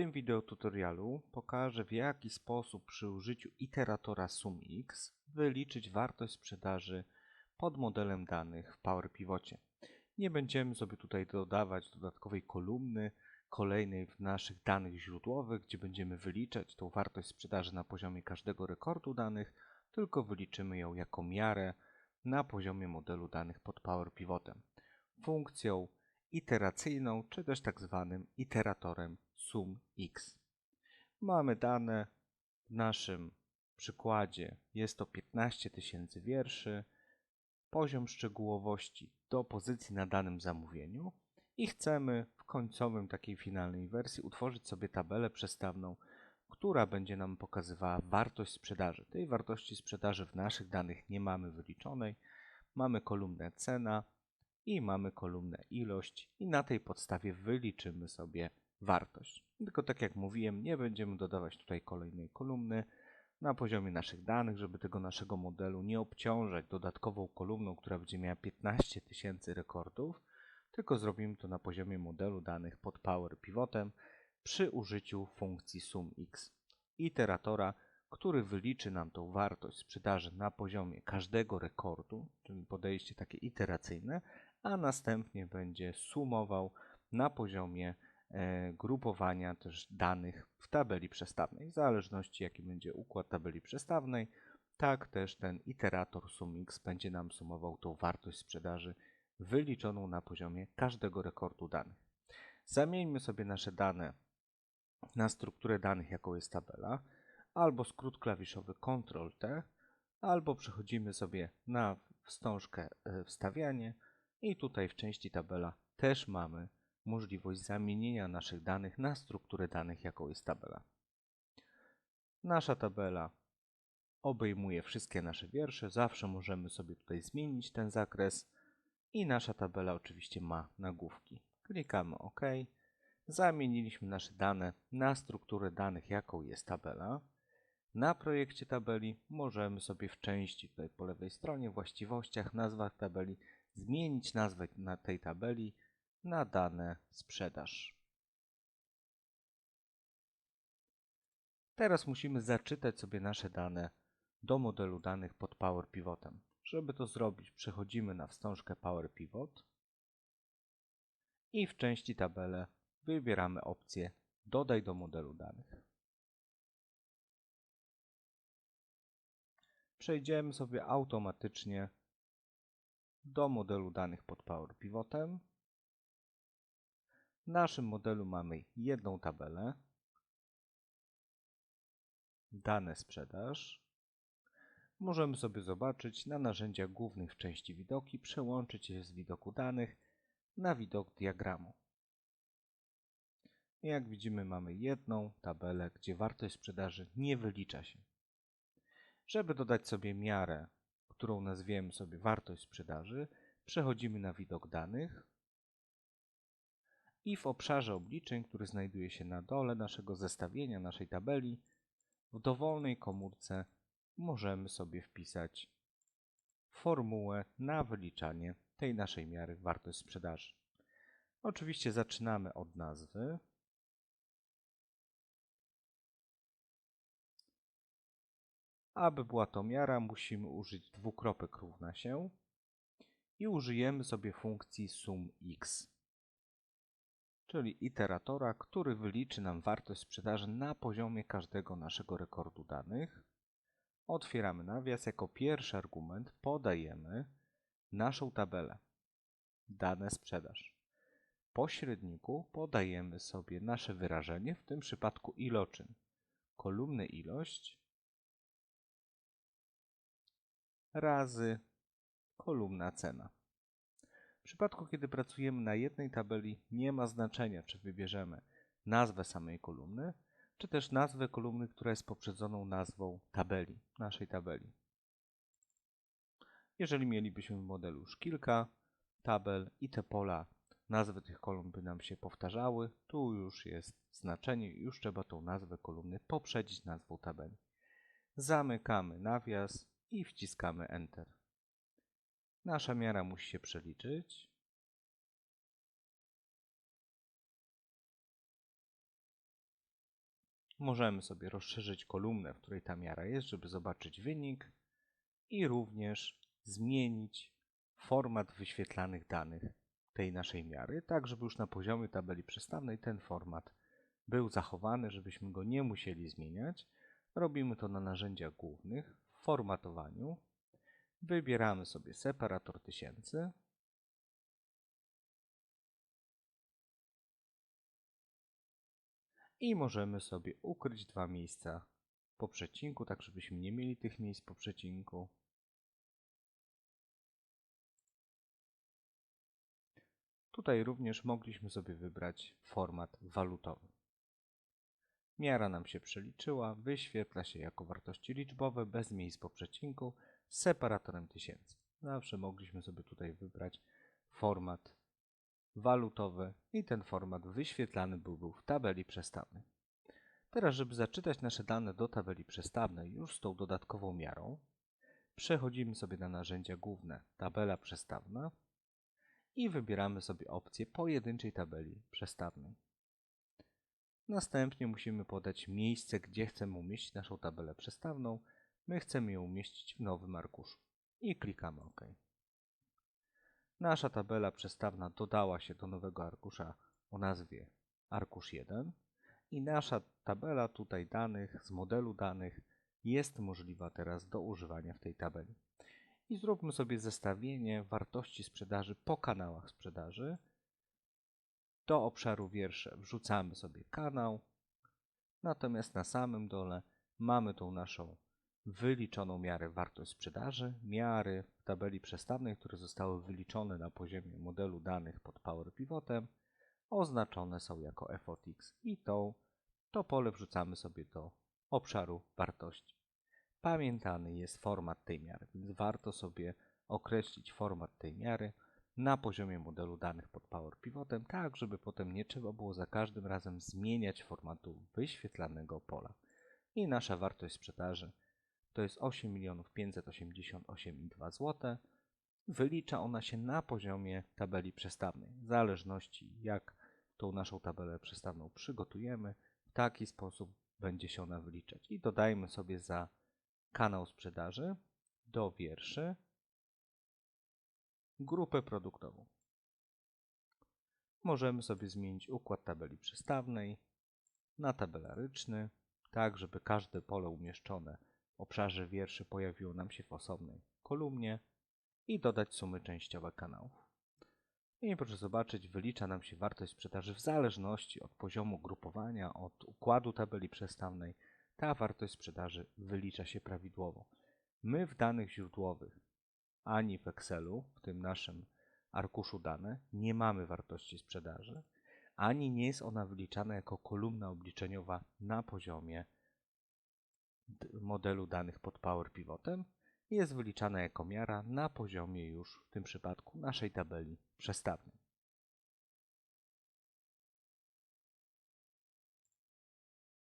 tym wideotutorialu pokażę w jaki sposób przy użyciu iteratora SumX wyliczyć wartość sprzedaży pod modelem danych w Power Pivocie. Nie będziemy sobie tutaj dodawać dodatkowej kolumny, kolejnej w naszych danych źródłowych, gdzie będziemy wyliczać tą wartość sprzedaży na poziomie każdego rekordu danych, tylko wyliczymy ją jako miarę na poziomie modelu danych pod Power Pivotem. Funkcją iteracyjną, czy też tak zwanym iteratorem SumX. Mamy dane w naszym przykładzie jest to 15 tysięcy wierszy, poziom szczegółowości do pozycji na danym zamówieniu i chcemy w końcowym takiej finalnej wersji utworzyć sobie tabelę przestawną, która będzie nam pokazywała wartość sprzedaży. Tej wartości sprzedaży w naszych danych nie mamy wyliczonej. Mamy kolumnę cena i mamy kolumnę ilość i na tej podstawie wyliczymy sobie wartość. Tylko tak jak mówiłem, nie będziemy dodawać tutaj kolejnej kolumny na poziomie naszych danych, żeby tego naszego modelu nie obciążać dodatkową kolumną, która będzie miała 15 tysięcy rekordów, tylko zrobimy to na poziomie modelu danych pod Power Pivotem przy użyciu funkcji SumX, iteratora, który wyliczy nam tą wartość sprzedaży na poziomie każdego rekordu, czyli podejście takie iteracyjne, a następnie będzie sumował na poziomie e, grupowania też danych w tabeli przestawnej. W zależności jaki będzie układ tabeli przestawnej, tak też ten iterator SumX będzie nam sumował tą wartość sprzedaży wyliczoną na poziomie każdego rekordu danych. Zamieńmy sobie nasze dane na strukturę danych, jaką jest tabela, albo skrót klawiszowy Ctrl-T, albo przechodzimy sobie na wstążkę e, wstawianie i tutaj w części tabela też mamy możliwość zamienienia naszych danych na strukturę danych, jaką jest tabela. Nasza tabela obejmuje wszystkie nasze wiersze, zawsze możemy sobie tutaj zmienić ten zakres i nasza tabela oczywiście ma nagłówki. Klikamy OK. Zamieniliśmy nasze dane na strukturę danych, jaką jest tabela. Na projekcie tabeli możemy sobie w części tutaj po lewej stronie, właściwościach, nazwach tabeli zmienić nazwę na tej tabeli na dane sprzedaż. Teraz musimy zaczytać sobie nasze dane do modelu danych pod Power Pivotem. Żeby to zrobić, przechodzimy na wstążkę Power Pivot i w części tabele wybieramy opcję Dodaj do modelu danych. Przejdziemy sobie automatycznie do modelu danych pod Power Pivotem. W naszym modelu mamy jedną tabelę, dane sprzedaż. Możemy sobie zobaczyć na narzędziach głównych w części widoki, przełączyć je z widoku danych na widok diagramu. Jak widzimy mamy jedną tabelę, gdzie wartość sprzedaży nie wylicza się. Żeby dodać sobie miarę którą nazwiemy sobie wartość sprzedaży, przechodzimy na widok danych i w obszarze obliczeń, który znajduje się na dole naszego zestawienia, naszej tabeli, w dowolnej komórce możemy sobie wpisać formułę na wyliczanie tej naszej miary wartość sprzedaży. Oczywiście zaczynamy od nazwy. Aby była to miara, musimy użyć dwukropek równa się i użyjemy sobie funkcji sumx, czyli iteratora, który wyliczy nam wartość sprzedaży na poziomie każdego naszego rekordu danych. Otwieramy nawias, jako pierwszy argument podajemy naszą tabelę, dane sprzedaż. Po średniku podajemy sobie nasze wyrażenie, w tym przypadku iloczyn, kolumny ilość razy kolumna cena. W przypadku, kiedy pracujemy na jednej tabeli, nie ma znaczenia, czy wybierzemy nazwę samej kolumny, czy też nazwę kolumny, która jest poprzedzoną nazwą tabeli, naszej tabeli. Jeżeli mielibyśmy w modelu już kilka tabel i te pola, nazwy tych kolumn by nam się powtarzały, tu już jest znaczenie już trzeba tą nazwę kolumny poprzedzić nazwą tabeli. Zamykamy nawias i wciskamy Enter. Nasza miara musi się przeliczyć. Możemy sobie rozszerzyć kolumnę, w której ta miara jest, żeby zobaczyć wynik i również zmienić format wyświetlanych danych tej naszej miary, tak żeby już na poziomie tabeli przestawnej ten format był zachowany, żebyśmy go nie musieli zmieniać. Robimy to na narzędziach głównych, formatowaniu. Wybieramy sobie separator tysięcy. I możemy sobie ukryć dwa miejsca po przecinku, tak żebyśmy nie mieli tych miejsc po przecinku. Tutaj również mogliśmy sobie wybrać format walutowy. Miara nam się przeliczyła, wyświetla się jako wartości liczbowe bez miejsc po przecinku z separatorem tysięcy. Zawsze mogliśmy sobie tutaj wybrać format walutowy i ten format wyświetlany byłby w tabeli przestawnej. Teraz, żeby zaczytać nasze dane do tabeli przestawnej już z tą dodatkową miarą, przechodzimy sobie na narzędzia główne tabela przestawna i wybieramy sobie opcję pojedynczej tabeli przestawnej. Następnie musimy podać miejsce, gdzie chcemy umieścić naszą tabelę przestawną. My chcemy ją umieścić w nowym arkuszu i klikamy OK. Nasza tabela przestawna dodała się do nowego arkusza o nazwie arkusz 1 i nasza tabela tutaj danych z modelu danych jest możliwa teraz do używania w tej tabeli. I zróbmy sobie zestawienie wartości sprzedaży po kanałach sprzedaży. Do obszaru wiersze. Wrzucamy sobie kanał, natomiast na samym dole mamy tą naszą wyliczoną miarę wartość sprzedaży, miary w tabeli przestawnej, które zostały wyliczone na poziomie modelu danych pod Power Pivotem, oznaczone są jako FOTX i tą, to pole wrzucamy sobie do obszaru wartości. Pamiętany jest format tej miary, więc warto sobie określić format tej miary na poziomie modelu danych pod Power Pivotem, tak żeby potem nie trzeba było za każdym razem zmieniać formatu wyświetlanego pola. I nasza wartość sprzedaży to jest 8 588,2 zł. Wylicza ona się na poziomie tabeli przestawnej. W zależności jak tą naszą tabelę przestawną przygotujemy, w taki sposób będzie się ona wyliczać. I dodajmy sobie za kanał sprzedaży do wierszy grupę produktową. Możemy sobie zmienić układ tabeli przestawnej na tabelaryczny, tak żeby każde pole umieszczone obszarze wierszy pojawiło nam się w osobnej kolumnie i dodać sumy częściowe kanałów. I proszę zobaczyć, wylicza nam się wartość sprzedaży w zależności od poziomu grupowania, od układu tabeli przestawnej. Ta wartość sprzedaży wylicza się prawidłowo. My w danych źródłowych ani w Excelu, w tym naszym arkuszu dane, nie mamy wartości sprzedaży, ani nie jest ona wyliczana jako kolumna obliczeniowa na poziomie modelu danych pod Power Pivotem jest wyliczana jako miara na poziomie już w tym przypadku naszej tabeli przestawnej.